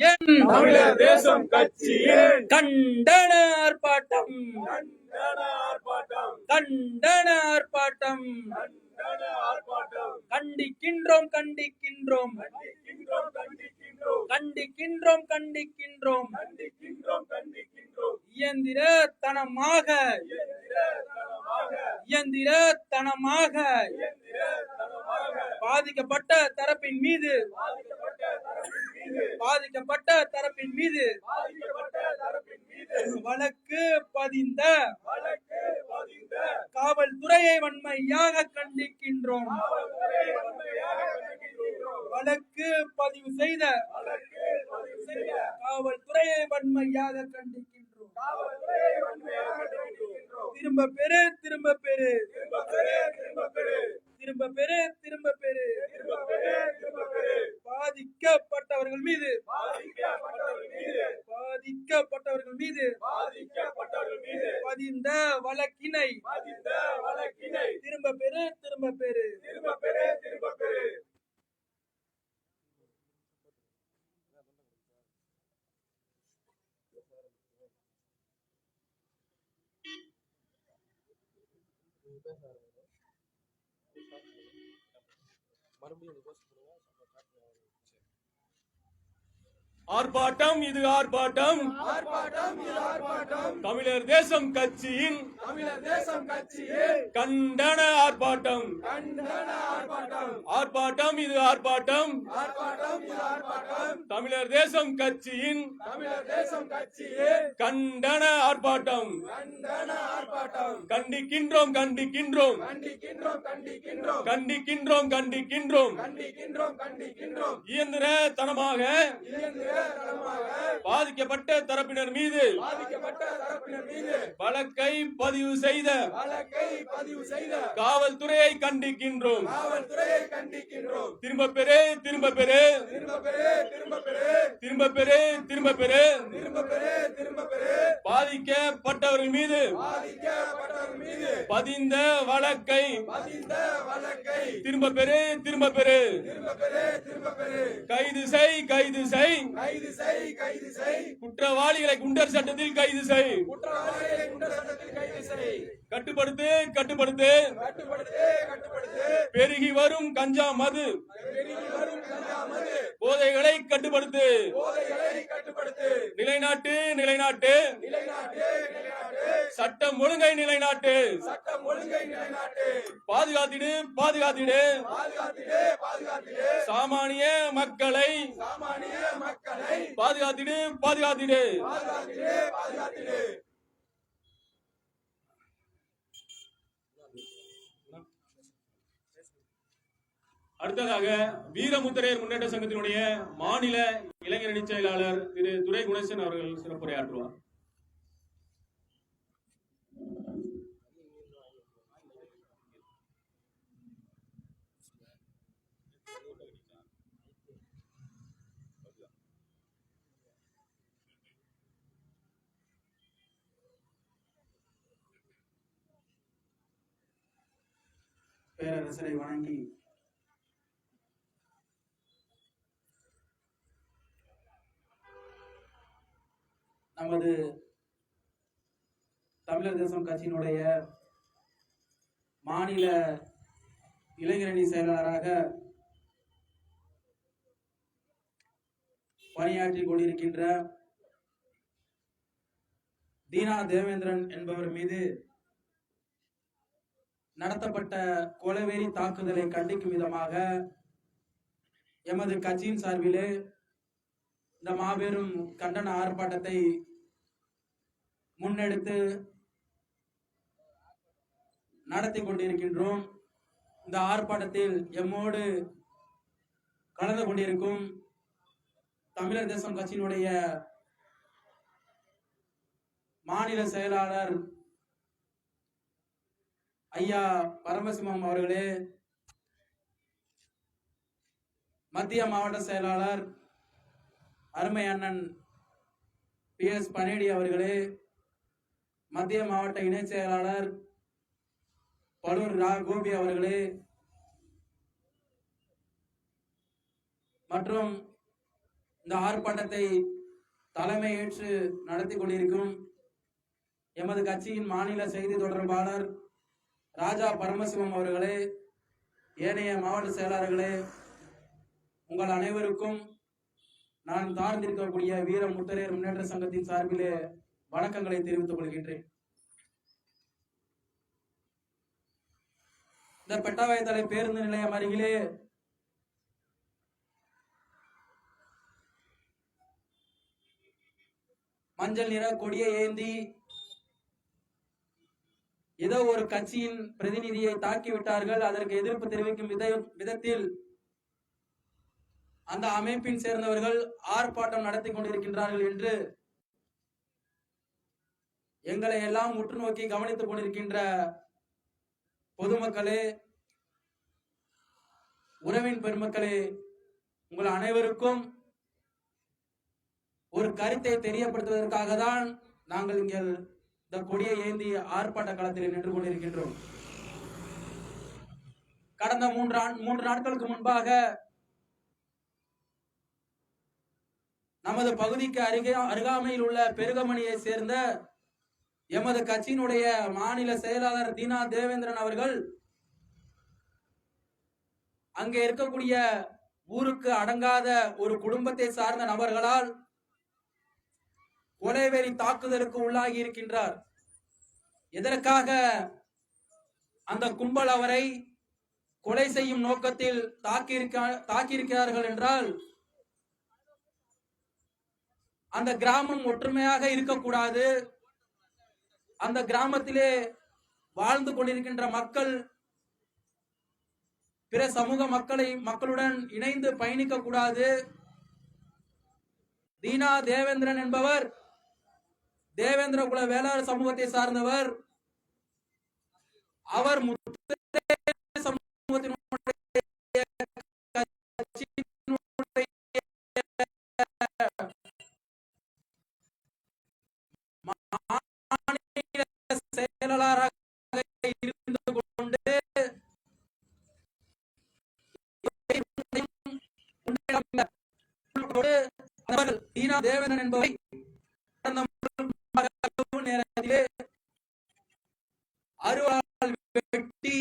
என் தேசம் கட்சியின் கண்டன ஆர்ப்பாட்டம் கண்டன ஆர்ப்பாட்டம் கண்டிக்கின்றோம் கண்டிக்கின்றோம். கண்டிக்கின்றோம் கண்டிக்கின்றோம். இயந்திர தனமாக இயந்திர தனமாக பாதிக்கப்பட்ட தரப்பின் மீது பாதிக்கப்பட்ட தரப்பின் மீது. வழக்கு பதிந்த காவல்துறையை வன்மையாக கண்டிக்கின்றோம். வழக்கு பதிவு செய்த காவல்துறையை வன்மையாக கண்டிக்கின்றோம். திரும்ப பெரு திரும்ப பெரு திரும்ப பெரு திரும்ப பெரு பாதிக்கப்பட்ட பாதிக்கப்பட்டவர்கள் மீது. பாதிக்கப்பட்டவர்கள் மீது. பாதிக்கப்பட்டவர்கள் மீது. பாதிக்கப்பட்டவர்கள் மீது. பதிந்த வழக்கினை. பதிந்த வழக்கினை. திரும்ப பெறு திரும்ப பெறு. திரும்ப பெறு திரும்ப பெறு. ஆர்ப்பாட்டம் இது ஆர்ப்பாட்டம். ஆர்ப்பாட்டம் இது ஆர்ப்பாட்டம். தமிழர் தேசம் கட்சியின் தமிழர் தேசம் கட்சியில் கண்டன ஆர்ப்பாட்டம். கண்டன ஆர்ப்பாட்டம். இது ஆர்ப்பாட்டம். தமிழர் தேசம் கட்சியின் கண்டன ஆர்ப்பாட்டம். கண்டிக்கின்றோம் கண்டிக்கின்றோம். கண்டிக்கின்றோம் கண்டிக்கின்றோம். இயந்திர தனமாக பாதிக்கப்பட்ட தரப்பினர் மீது வழக்கை பதிவு செய்த காவல்துறையை கண்டிக்கின்றோம். காவல்துறை கண்டிக்கின்றோம். திரும்ப பெறு திரும்ப பெறு. திரும்ப பெறு திரும்ப பெறு. திரும்ப பாதிக்கப்பட்டவர்கள் மீது பதிந்த வழக்கை பதிந்த வழக்கை திரும்ப பெறு திரும்ப பெறு. கைது செய் கைது செய். கைது செய் கைது செய். குற்றவாளிகளை குண்டர் சட்டத்தில் கைது செய். குற்றவாளிகளை குண்டர் சட்டத்தில் கைது செய். கட்டுப்படுத்து கட்டுப்படுத்து. கட்டுப்படுத்து கட்டுப்படுத்து. பெருகி வரும். வரும் கஞ்சா மது. போதைகளை கட்டுப்படுத்து. நிலைநாட்டு நிலைநாட்டு. சட்டம் ஒழுங்கை நிலைநாட்டு. பாதுகாத்திடு பாதுகாத்திடு. சாமானிய மக்களை. பாதுகாத்திடு பாதுகாத்திடு. அடுத்ததாக வீரமுத்திரையர் முன்னேற்ற சங்கத்தினுடைய மாநில இளைஞரணி செயலாளர் திரு துரை குணேசன் அவர்கள் சிறப்புரையாற்றுவார். பேரரசரை வணங்கி நமது தமிழர் தேசம் கட்சியினுடைய மாநில இளைஞரணி செயலாளராக பணியாற்றி கொண்டிருக்கின்ற தீனா தேவேந்திரன் என்பவர் மீது நடத்தப்பட்ட கொலவெறி தாக்குதலை கண்டிக்கும் விதமாக எமது கட்சியின் சார்பிலே இந்த மாபெரும் கண்டன ஆர்ப்பாட்டத்தை முன்னெடுத்து நடத்தி கொண்டிருக்கின்றோம். இந்த ஆர்ப்பாட்டத்தில் எம்மோடு கலந்து கொண்டிருக்கும் தமிழர் தேசம் கட்சியினுடைய மாநில செயலாளர் ஐயா பரமசிவம் அவர்களே மத்திய மாவட்ட செயலாளர் அருமை அண்ணன் பி எஸ் பனேடி அவர்களே மத்திய மாவட்ட இணை செயலாளர் பலூர் ரா கோபி அவர்களே மற்றும் இந்த ஆர்ப்பாட்டத்தை தலைமை ஏற்று நடத்தி கொண்டிருக்கும் எமது கட்சியின் மாநில செய்தி தொடர்பாளர் ராஜா பரமசிவம் அவர்களே ஏனைய மாவட்ட செயலாளர்களே உங்கள் அனைவருக்கும் நான் சார்ந்திருக்கக்கூடிய வீர முத்தரையர் முன்னேற்ற சங்கத்தின் சார்பிலே வணக்கங்களை தெரிவித்துக் கொள்கின்றேன். இந்த பெட்டாவயத்தலை பேருந்து நிலையம் அருகிலே மஞ்சள் நிற கொடியை ஏந்தி ஏதோ ஒரு கட்சியின் பிரதிநிதியை தாக்கிவிட்டார்கள். அதற்கு எதிர்ப்பு தெரிவிக்கும் வித விதத்தில் அந்த அமைப்பின் சேர்ந்தவர்கள் ஆர்ப்பாட்டம் நடத்தி கொண்டிருக்கின்றார்கள் என்று எங்களை எல்லாம் உற்று நோக்கி கவனித்துக் கொண்டிருக்கின்ற பொதுமக்களே உறவின் பெருமக்களே உங்கள் அனைவருக்கும் ஒரு கருத்தை தெரியப்படுத்துவதற்காக தான் நாங்கள் இங்கே இந்த கொடியை ஏந்தி ஆர்ப்பாட்ட களத்தில் நின்று கொண்டிருக்கின்றோம். கடந்த மூன்று மூன்று நாட்களுக்கு முன்பாக நமது பகுதிக்கு அருகே அருகாமையில் உள்ள பெருகமணியை சேர்ந்த எமது கட்சியினுடைய மாநில செயலாளர் தீனா தேவேந்திரன் அவர்கள் அங்கே இருக்கக்கூடிய ஊருக்கு அடங்காத ஒரு குடும்பத்தை சார்ந்த நபர்களால் கொலைவெறி தாக்குதலுக்கு உள்ளாகி இருக்கின்றார். எதற்காக அந்த கும்பல் அவரை கொலை செய்யும் நோக்கத்தில் தாக்கியிருக்க தாக்கியிருக்கிறார்கள் என்றால் அந்த கிராமம் ஒற்றுமையாக இருக்கக்கூடாது. அந்த கிராமத்திலே வாழ்ந்து கொண்டிருக்கின்ற மக்கள் பிற சமூக மக்களை மக்களுடன் இணைந்து பயணிக்க கூடாது தீனா தேவேந்திரன் என்பவர் தேவேந்திர குல வேளாண் சமூகத்தை சார்ந்தவர். அவர் சமூகத்தின் அவர் தீனா தேவேந்திரன் என்பவை கடந்த நேரத்திலே வெட்டி